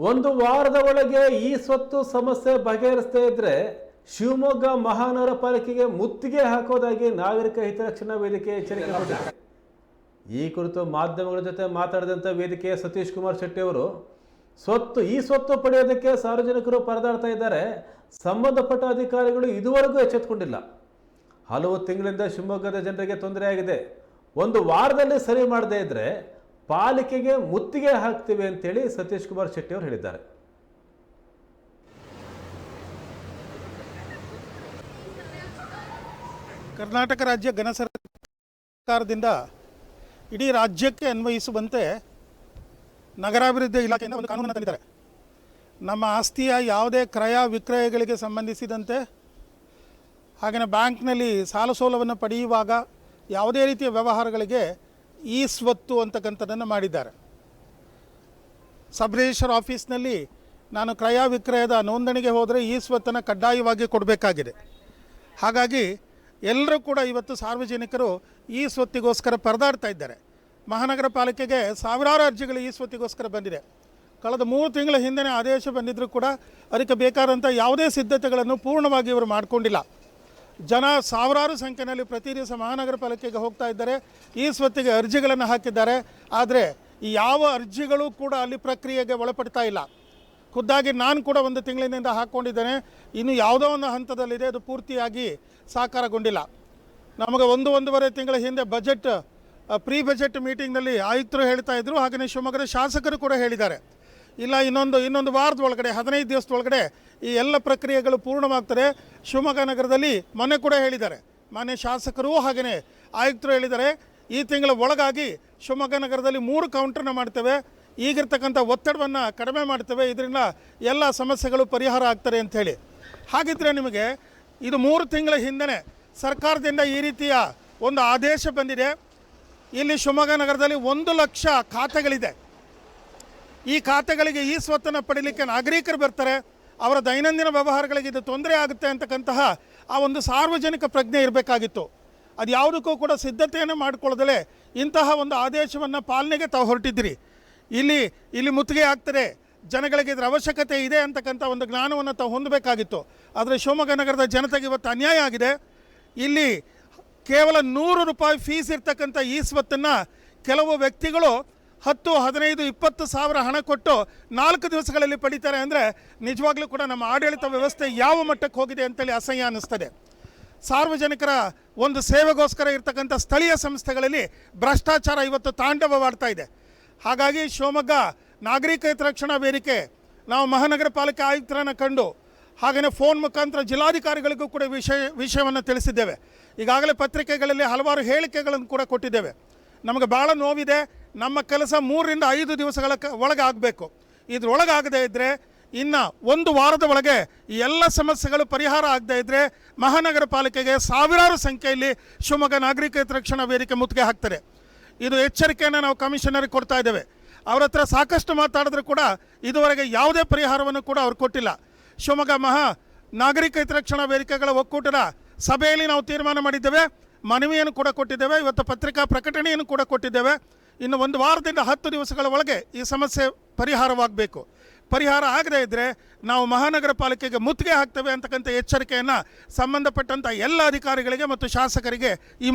ಒಂದು ವಾರದ ಒಳಗೆ ಈ ಸ್ವತ್ತು ಸಮಸ್ಯೆ ಬಗೆಹರಿಸದೇ ಇದ್ರೆ ಶಿವಮೊಗ್ಗ ಮಹಾನಗರ ಪಾಲಿಕೆಗೆ ಮುತ್ತಿಗೆ ಹಾಕೋದಾಗಿ ನಾಗರಿಕ ಹಿತರಕ್ಷಣಾ ವೇದಿಕೆ ಎಚ್ಚರಿಕೆ ಈ ಕುರಿತು ಮಾಧ್ಯಮಗಳ ಜೊತೆ ಮಾತಾಡಿದಂಥ ವೇದಿಕೆಯ ಸತೀಶ್ ಕುಮಾರ್ ಶೆಟ್ಟಿ ಅವರು, ಸ್ವತ್ತು, ಈ ಸ್ವತ್ತು ಪಡೆಯೋದಕ್ಕೆ ಸಾರ್ವಜನಿಕರು ಪರದಾಡ್ತಾ ಇದ್ದಾರೆ. ಸಂಬಂಧಪಟ್ಟ ಅಧಿಕಾರಿಗಳು ಇದುವರೆಗೂ ಎಚ್ಚೆತ್ತುಕೊಂಡಿಲ್ಲ ಹಲವು ತಿಂಗಳಿಂದ ಶಿವಮೊಗ್ಗದ ಜನರಿಗೆ ತೊಂದರೆಯಾಗಿದೆ ಒಂದು ವಾರದಲ್ಲಿ ಸರಿ ಮಾಡದೇ ಇದ್ರೆ ಪಾಲಿಕೆಗೆ ಮುತ್ತಿಗೆ ಹಾಕ್ತೇವೆ ಅಂತೇಳಿ ಸತೀಶ್ ಕುಮಾರ್ ಶೆಟ್ಟಿ ಅವರು ಹೇಳಿದ್ದಾರೆ. ಕರ್ನಾಟಕ ರಾಜ್ಯ ಘನ ಸರ್ಕಾರದಿಂದ ಇಡೀ ರಾಜ್ಯಕ್ಕೆ ಅನ್ವಯಿಸುವಂತೆ ನಗರಾಭಿವೃದ್ಧಿ ಇಲಾಖೆಯಿಂದ ಒಂದು ಕಾನೂನನ್ನು ತಂದಿದ್ದಾರೆ. ನಮ್ಮ ಆಸ್ತಿಯ ಯಾವುದೇ ಕ್ರಯ ವಿಕ್ರಯಗಳಿಗೆ ಸಂಬಂಧಿಸಿದಂತೆ ಹಾಗೆಯೇ ಬ್ಯಾಂಕ್ನಲ್ಲಿ ಸಾಲ ಸೌಲಭ್ಯವನ್ನು ಪಡೆಯುವಾಗ ಯಾವುದೇ ರೀತಿಯ ವ್ಯವಹಾರಗಳಿಗೆ ಈ ಸ್ವತ್ತು ಅಂತಕ್ಕಂಥದ್ದನ್ನು ಮಾಡಿದ್ದಾರೆ. ಸಬ್ ರಿಜಿಸ್ಟರ್ ಆಫೀಸ್ನಲ್ಲಿ ನಾನು ಕ್ರಯ ವಿಕ್ರಯದ ನೋಂದಣಿಗೆ ಹೋದರೆ ಈ ಸ್ವತ್ತನ್ನು ಕಡ್ಡಾಯವಾಗಿ ಕೊಡಬೇಕಾಗಿದೆ. ಹಾಗಾಗಿ ಎಲ್ಲರೂ ಕೂಡ ಇವತ್ತು ಸಾರ್ವಜನಿಕರು ಈ ಸ್ವತ್ತಿಗೋಸ್ಕರ ಪರದಾಡ್ತಾ ಇದ್ದಾರೆ. ಮಹಾನಗರ ಪಾಲಿಕೆಗೆ ಸಾವಿರಾರು ಅರ್ಜಿಗಳು ಈ ಸ್ವತ್ತಿಗೋಸ್ಕರ ಬಂದಿದೆ. ಕಳೆದ ಮೂರು ತಿಂಗಳ ಹಿಂದೆ ಆದೇಶ ಬಂದಿದ್ದರೂ ಕೂಡ ಅದಕ್ಕೆ ಬೇಕಾದಂಥ ಯಾವುದೇ ಸಿದ್ಧತೆಗಳನ್ನು ಪೂರ್ಣವಾಗಿ ಇವರು ಮಾಡಿಕೊಂಡಿಲ್ಲ. ಜನ ಸಾವಿರಾರು ಸಂಖ್ಯೆಯಲ್ಲಿ ಪ್ರತಿ ದಿವಸ ಮಹಾನಗರ ಪಾಲಿಕೆಗೆ ಹೋಗ್ತಾ ಇದ್ದಾರೆ. ಈ ಸ್ವತ್ತಿಗೆ ಅರ್ಜಿಗಳನ್ನು ಹಾಕಿದ್ದಾರೆ. ಆದರೆ ಯಾವ ಅರ್ಜಿಗಳು ಕೂಡ ಅಲ್ಲಿ ಪ್ರಕ್ರಿಯೆಗೆ ಒಳಪಡ್ತಾ ಇಲ್ಲ. ಖುದ್ದಾಗಿ ನಾನು ಕೂಡ ಒಂದು ತಿಂಗಳಿನಿಂದ ಹಾಕ್ಕೊಂಡಿದ್ದೇನೆ ಇನ್ನು ಯಾವುದೋ ಒಂದು ಹಂತದಲ್ಲಿದೆ, ಅದು ಪೂರ್ತಿಯಾಗಿ ಸಾಕಾರಗೊಂಡಿಲ್ಲ. ನಮಗೆ ಒಂದು ಒಂದೂವರೆ ತಿಂಗಳ ಹಿಂದೆ ಬಜೆಟ್ ಪ್ರೀ ಬಜೆಟ್ ಮೀಟಿಂಗ್ನಲ್ಲಿ ಆಯುಕ್ತರು ಹೇಳ್ತಾ ಇದ್ರು. ಹಾಗೆಯೇ ಶಿವಮೊಗ್ಗದ ಶಾಸಕರು ಕೂಡ ಹೇಳಿದ್ದಾರೆ. ಇಲ್ಲ, ಇನ್ನೊಂದು ಇನ್ನೊಂದು ವಾರದ ಒಳಗಡೆ ಹದಿನೈದು ದಿವಸದೊಳಗಡೆ ಈ ಎಲ್ಲ ಪ್ರಕ್ರಿಯೆಗಳು ಪೂರ್ಣವಾಗ್ತದೆ. ಶಿವಮೊಗ್ಗ ನಗರದಲ್ಲಿ ಮೊನ್ನೆ ಕೂಡ ಹೇಳಿದ್ದಾರೆ. ಮಾನ್ಯ ಶಾಸಕರು ಹಾಗೆಯೇ ಆಯುಕ್ತರು ಹೇಳಿದ್ದಾರೆ. ಈ ತಿಂಗಳ ಒಳಗಾಗಿ ಶಿವಮೊಗ್ಗ ನಗರದಲ್ಲಿ ಮೂರು ಕೌಂಟರ್ನ ಮಾಡ್ತೇವೆ. ಈಗಿರ್ತಕ್ಕಂಥ ಒತ್ತಡವನ್ನು ಕಡಿಮೆ ಮಾಡ್ತೇವೆ. ಇದರಿಂದ ಎಲ್ಲ ಸಮಸ್ಯೆಗಳು ಪರಿಹಾರ ಆಗ್ತಾರೆ ಅಂಥೇಳಿ ಹಾಗಿದ್ರೆ ನಿಮಗೆ ಇದು ಮೂರು ತಿಂಗಳ ಹಿಂದೆ ಸರ್ಕಾರದಿಂದ ಈ ರೀತಿಯ ಒಂದು ಆದೇಶ ಬಂದಿದೆ. ಇಲ್ಲಿ ಶಿವಮೊಗ್ಗ ನಗರದಲ್ಲಿ ಒಂದು ಲಕ್ಷ ಖಾತೆಗಳಿದೆ. ಈ ಖಾತೆಗಳಿಗೆ ಈ ಸ್ವತ್ತನ್ನು ಪಡೀಲಿಕ್ಕೆ ನಾಗರಿಕರು ಬರ್ತಾರೆ, ಅವರ ದೈನಂದಿನ ವ್ಯವಹಾರಗಳಿಗೆ ಇದು ತೊಂದರೆ ಆಗುತ್ತೆ ಅಂತಕ್ಕಂತಹ ಆ ಒಂದು ಸಾರ್ವಜನಿಕ ಪ್ರಜ್ಞೆ ಇರಬೇಕಾಗಿತ್ತು. ಅದು ಯಾವುದಕ್ಕೂ ಕೂಡ ಸಿದ್ಧತೆಯನ್ನು ಮಾಡಿಕೊಳ್ಳದಲೇ ಇಂತಹ ಒಂದು ಆದೇಶವನ್ನು ಪಾಲನೆಗೆ ತಾವು ಹೊರಟಿದ್ದೀರಿ. ಇಲ್ಲಿ ಇಲ್ಲಿ ಮುತ್ತಿಗೆ ಆಗ್ತದೆ ಜನಗಳಿಗೆ ಇದರ ಅವಶ್ಯಕತೆ ಇದೆ ಅಂತಕ್ಕಂಥ ಒಂದು ಜ್ಞಾನವನ್ನು ತಾವು ಹೊಂದಬೇಕಾಗಿತ್ತು. ಆದರೆ ಶಿವಮೊಗ್ಗ ನಗರದ ಜನತೆಗೆ ಇವತ್ತು ಅನ್ಯಾಯ ಆಗಿದೆ. ಇಲ್ಲಿ ಕೇವಲ ನೂರು ರೂಪಾಯಿ ಫೀಸ್ ಇರ್ತಕ್ಕಂಥ ಈ ಸ್ವತ್ತನ್ನು ಕೆಲವು ವ್ಯಕ್ತಿಗಳು ಹತ್ತು, ಹದಿನೈದು, ಇಪ್ಪತ್ತು ಸಾವಿರ ಹಣ ಕೊಟ್ಟು ನಾಲ್ಕು ದಿವಸಗಳಲ್ಲಿ ಪಡಿತಾರೆ ಅಂದರೆ ನಿಜವಾಗ್ಲೂ ಕೂಡ ನಮ್ಮ ಆಡಳಿತ ವ್ಯವಸ್ಥೆ ಯಾವ ಮಟ್ಟಕ್ಕೆ ಹೋಗಿದೆ ಅಂತೇಳಿ ಅಸಹ್ಯ ಅನ್ನಿಸ್ತದೆ. ಸಾರ್ವಜನಿಕರ ಒಂದು ಸೇವೆಗೋಸ್ಕರ ಇರ್ತಕ್ಕಂಥ ಸ್ಥಳೀಯ ಸಂಸ್ಥೆಗಳಲ್ಲಿ ಭ್ರಷ್ಟಾಚಾರ ಇವತ್ತು ತಾಂಡವವಾಡ್ತಾ ಇದೆ. ಹಾಗಾಗಿ ಶಿವಮೊಗ್ಗ ನಾಗರಿಕ ಹಿತರಕ್ಷಣಾ ವೇದಿಕೆ, ನಾವು ಮಹಾನಗರ ಪಾಲಿಕೆ ಆಯುಕ್ತರನ್ನು ಕಂಡು ಹಾಗೆಯೇ ಫೋನ್ ಮುಖಾಂತರ ಜಿಲ್ಲಾಧಿಕಾರಿಗಳಿಗೂ ಕೂಡ ವಿಷಯ, ವಿಷಯವನ್ನು ತಿಳಿಸಿದ್ದೇವೆ. ಈಗಾಗಲೇ ಪತ್ರಿಕೆಗಳಲ್ಲಿ ಹಲವಾರು ಹೇಳಿಕೆಗಳನ್ನು ಕೂಡ ಕೊಟ್ಟಿದ್ದೇವೆ. ನಮಗೆ ಭಾಳ ನೋವಿದೆ. ನಮ್ಮ ಕೆಲಸ ಮೂರರಿಂದ ಐದು ದಿವಸಗಳ ಕ ಒಳಗೆ ಆಗಬೇಕು. ಇದ್ರೊಳಗಾಗದೇ ಇದ್ದರೆ ಇನ್ನು ಒಂದು ವಾರದ ಒಳಗೆ ಎಲ್ಲ ಸಮಸ್ಯೆಗಳು ಪರಿಹಾರ ಆಗದೇ ಇದ್ದರೆ ಮಹಾನಗರ ಪಾಲಿಕೆಗೆ ಸಾವಿರಾರು ಸಂಖ್ಯೆಯಲ್ಲಿ ಶಿವಮೊಗ್ಗ ನಾಗರಿಕ ರಕ್ಷಣಾ ವೇದಿಕೆ ಮುತ್ತಿಗೆ ಹಾಕ್ತಾರೆ. ಇದು ಎಚ್ಚರಿಕೆಯನ್ನು ನಾವು ಕಮಿಷನರಿಗೆ ಕೊಡ್ತಾ ಇದ್ದೇವೆ. ಅವರ ಹತ್ರ ಸಾಕಷ್ಟು ಮಾತಾಡಿದ್ರೂ ಕೂಡ ಇದುವರೆಗೆ ಯಾವುದೇ ಪರಿಹಾರವನ್ನು ಕೂಡ ಅವ್ರು ಕೊಟ್ಟಿಲ್ಲ. ಶಿವಮೊಗ್ಗ ಮಹಾ ನಾಗರಿಕ ಹಿತರಕ್ಷಣಾ ವೇದಿಕೆಗಳ ಒಕ್ಕೂಟದ ಸಭೆಯಲ್ಲಿ ನಾವು ತೀರ್ಮಾನ ಮಾಡಿದ್ದೇವೆ. ಮನವಿಯನ್ನು ಕೂಡ ಕೊಟ್ಟಿದ್ದೇವೆ. ಇವತ್ತು ಪತ್ರಿಕಾ ಪ್ರಕಟಣೆಯನ್ನು ಕೂಡ ಕೊಟ್ಟಿದ್ದೇವೆ. ಇನ್ನು ಒಂದು ವಾರದಿಂದ ಹತ್ತು ದಿವಸಗಳ ಒಳಗೆ ಈ ಸಮಸ್ಯೆ ಪರಿಹಾರವಾಗಬೇಕು. ಪರಿಹಾರ ಆಗದೇ ಇದ್ದರೆ ನಾವು ಮಹಾನಗರ ಪಾಲಿಕೆಗೆ ಮುತ್ತಿಗೆ ಹಾಕ್ತೇವೆ ಅಂತಕ್ಕಂಥ ಎಚ್ಚರಿಕೆಯನ್ನು ಸಂಬಂಧಪಟ್ಟಂಥ ಎಲ್ಲ ಅಧಿಕಾರಿಗಳಿಗೆ ಮತ್ತು ಶಾಸಕರಿಗೆ ಈ